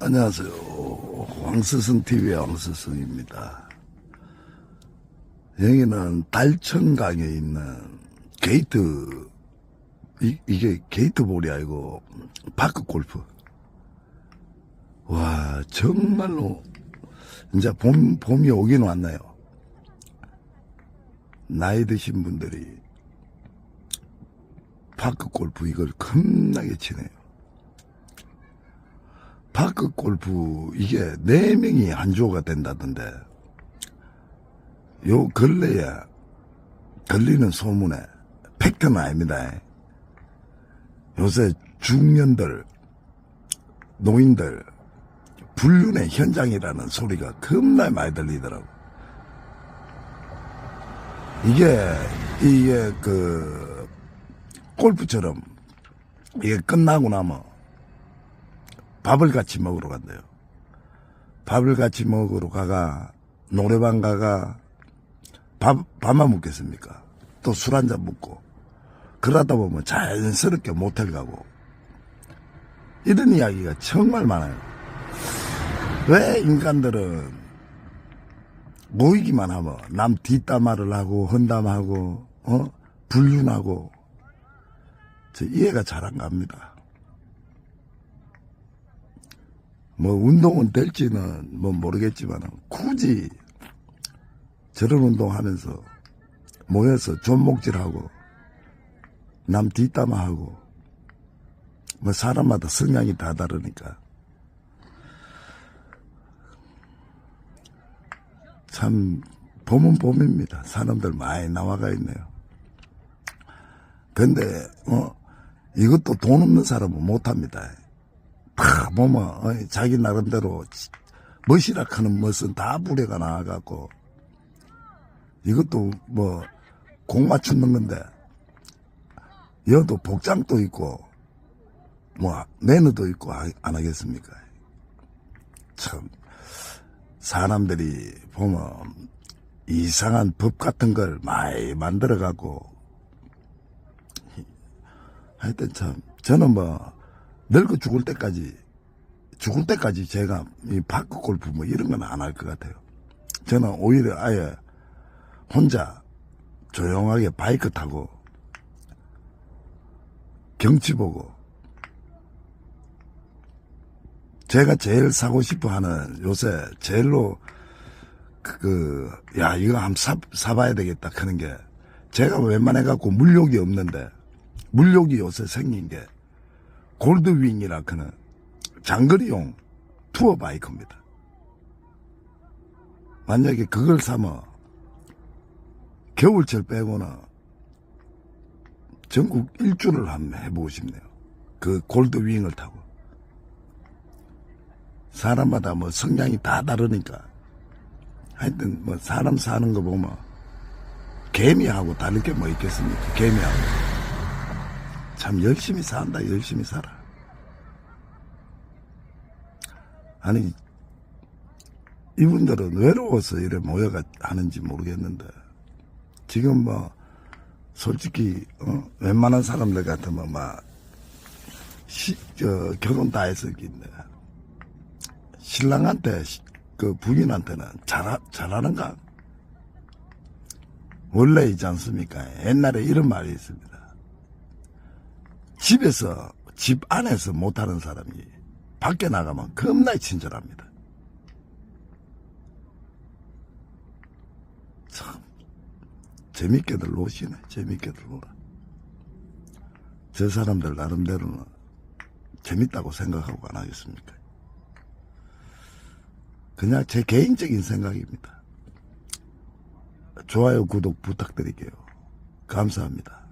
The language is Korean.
안녕하세요. 황스승 TV의 황스승입니다. 여기는 달천강에 있는 게이트, 이, 이게 게이트볼이 아니고 파크 골프. 와, 정말로, 이제 봄, 봄이 오긴 왔나요? 나이 드신 분들이 파크 골프 이걸 겁나게 치네요. 파크 골프 이게 네 명이 한 조가 된다던데 요 근래에 들리는 소문에 팩트는 아닙니다. 요새 중년들 노인들 불륜의 현장이라는 소리가 겁나 많이 들리더라고. 이게 이게 그 골프처럼 이게 끝나고 나면 밥을 같이 먹으러 간대요. 밥을 같이 먹으러 가가 노래방 가가 밥 밥만 먹겠습니까? 또 술 한 잔 먹고 그러다 보면 자연스럽게 모텔 가고 이런 이야기가 정말 많아요. 왜 인간들은 모이기만 하면 남 뒷담화를 하고 헌담하고 어 불륜하고 저 이해가 잘 안 갑니다. 뭐 운동은 될지는 뭐 모르겠지만 굳이 저런 운동하면서 모여서 존목질하고 남 뒷담화하고 뭐 사람마다 성향이 다 다르니까 참 봄은 봄입니다. 사람들 많이 나와가 있네요. 근데 어 이것도 돈 없는 사람은 못합니다. 다 보면 어, 자기 나름대로 멋이락하는 멋은 다 부려가 나와갖고 이것도 뭐 공 맞추는 건데 여도 복장도 있고 뭐 매너도 있고 하- 안 하겠습니까? 참 사람들이 보면 이상한 법 같은 걸 많이 만들어 갖고 하여튼 참 저는 뭐 늙어 죽을 때까지 죽을 때까지 제가 이 파크 골프 뭐 이런 건 안 할 것 같아요. 저는 오히려 아예 혼자 조용하게 바이크 타고 경치 보고 제가 제일 사고 싶어 하는 요새 제일로 그, 야, 이거 한번 사, 사봐야 되겠다 하는 게 제가 웬만해 갖고 물욕이 없는데 물욕이 요새 생긴 게 골드윙이라 하는 장거리용 투어 바이크입니다. 만약에 그걸 사면 겨울철 빼고는 전국 일주를 한번 해보고 싶네요. 그 골드윙을 타고. 사람마다 뭐 성향이 다 다르니까. 하여튼 뭐 사람 사는 거 보면 개미하고 다를 게뭐 있겠습니까? 개미하고. 참 열심히 산다, 열심히 살아. 아니, 이분들은 외로워서 이래 모여가 하는지 모르겠는데, 지금 뭐, 솔직히, 어, 웬만한 사람들 같으면 막, 시, 저, 결혼 다 했었긴데, 신랑한테, 시- 그 부인한테는 잘, 잘하는가? 원래 있지 않습니까? 옛날에 이런 말이 있습니다. 집에서, 집 안에서 못하는 사람이 밖에 나가면 겁나게 친절합니다. 참, 재밌게들 노시네. 재밌게들 놀아. 저 사람들 나름대로는 재밌다고 생각하고 안 하겠습니까? 그냥 제 개인적인 생각입니다. 좋아요, 구독 부탁드릴게요. 감사합니다.